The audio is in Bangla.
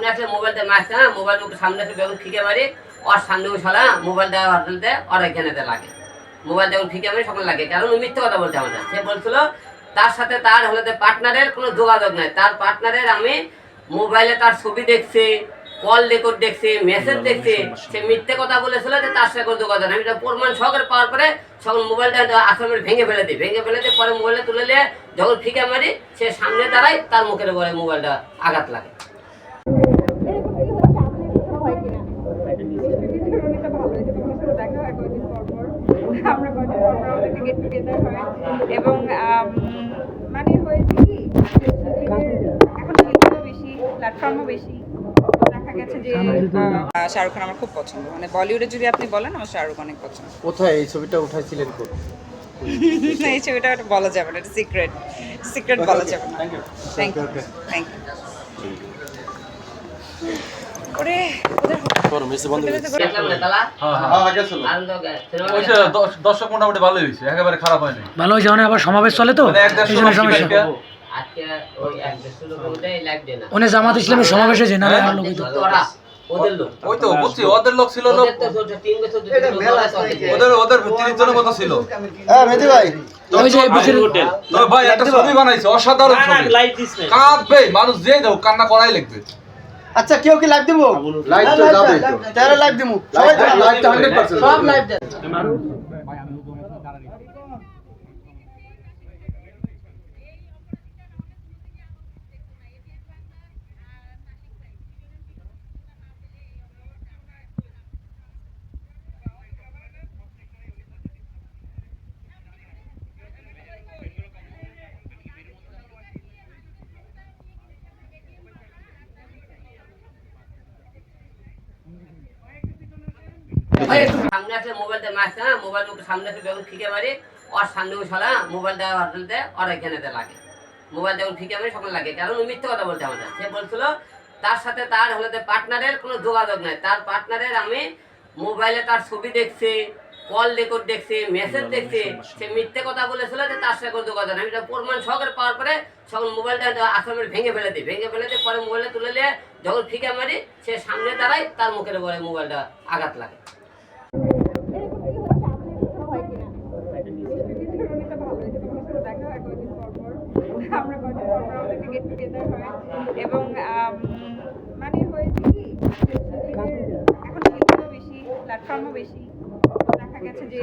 মারছে না মোবাইল ওকে সামনে এসে বেগুন ফিকে মারি ওর সামনে ওই শালা মোবাইল দেওয়া হোটেল দেয় ওর এখানেতে লাগে। মোবাইল যখন ফিকে মারি সকল লাগে। কারণ ও মিথ্যে কথা বলছে আমাদের। সে বলছিল তার সাথে তার হলে পার্টনারের কোনো যোগাযোগ নাই। তার পার্টনারের আমি মোবাইলে তার ছবি দেখছি কল রেকর্ড দেখছি মেসেজ দেখছি। সে মিথ্যে কথা বলেছিল যে তার সাথে কোনো যোগাযোগ নেই। আমি এটা প্রমাণ সহকারে পাওয়ার পরে সকল মোবাইলটা আসামের ভেঙে ফেলে দিই। ভেঙে ফেলে দিয়ে পরে মোবাইলটা তুলে নিয়ে যখন ফিকে মারি সে সামনে দাঁড়ায় তার মুখের উপরে মোবাইলটা আঘাত লাগে। দেখা হয় কয়েকদিন পর পর আমরা কয়েকদিন পর পর আমাদের গেট টুগেদার হয়। এবং মানে হয়েছে কি এখন শিল্পও বেশি প্ল্যাটফর্মও বেশি। দেখা গেছে যে শাহরুখ খান আমার খুব পছন্দ। মানে বলিউডে যদি আপনি বলেন আমার শাহরুখ অনেক পছন্দ। কোথায় এই ছবিটা উঠাইছিলেন এই ছবিটা বলা যাবে না এটা সিক্রেট সিক্রেট বলা যাবে না। থ্যাংক ইউ থ্যাংক ইউ ওরে ওদের হ্যাঁ, হ্যাঁ। আনন্দ গে- সিনেমা ওই যে দশ- দর্শক মোটামুটি ভালোই হয়েছে একেবারে খারাপ হয়নি। ভালো হয়েছে মানে আবার সমাবেশ চলে তো? মানে সমস্যা উনি জামাত ইসলামের সমাবেশে হ্যাঁ। লোক ওদের লোক। ওই তো বুঝছি ওদের লোক ছিল লোক। ওদের তিরিশ জনের মতো ছিল। হ্যাঁ মেহেদি ভাই। ওই যে বুঝের তবে ভাই একটা ছবি বানাইছে অসাধারণ ছবি। কাঁদবে মানুষ যে দেও কান্না করাই লাগবে আচ্ছা কেউ কি লাইভ দিব? লাইভ তো যাবে তারা লাইভ দিব। সবাই লাইভ 100% সব লাইভ দেন। সামনে আসলে মোবাইলটা মারছে না মোবাইল ওকে সামনে এসে বেগুন ফিকে মারি। ওর সামনে ওই শালা মোবাইল দেওয়া ওর এখানেতে লাগে। মোবাইল যখন ফিকে মারি সকল লাগে। কারণ ও মিথ্যে কথা বলছে আমাদের। সে বলছিল তার সাথে তার হলে পার্টনারের কোনো যোগাযোগ নাই। তার পার্টনারের আমি মোবাইলে তার ছবি দেখছি কল রেকর্ড দেখছি মেসেজ দেখছি। সে মিথ্যে কথা বলেছিল যে তার সাথে কোনো যোগাযোগ নেই। আমি প্রমাণ সহকারে পাওয়ার পরে সকল মোবাইলটা আসামের ভেঙে ফেলে দিই। ভেঙে ফেলে দিয়ে পরে মোবাইলটা তুলে নিয়ে যখন ফিকে মারি সে সামনে দাঁড়ায় তার মুখের উপরে মোবাইলটা আঘাত লাগে। এবং মানে হয়েছে কি এখন বেশি প্ল্যাটফর্মও বেশি দেখা গেছে যে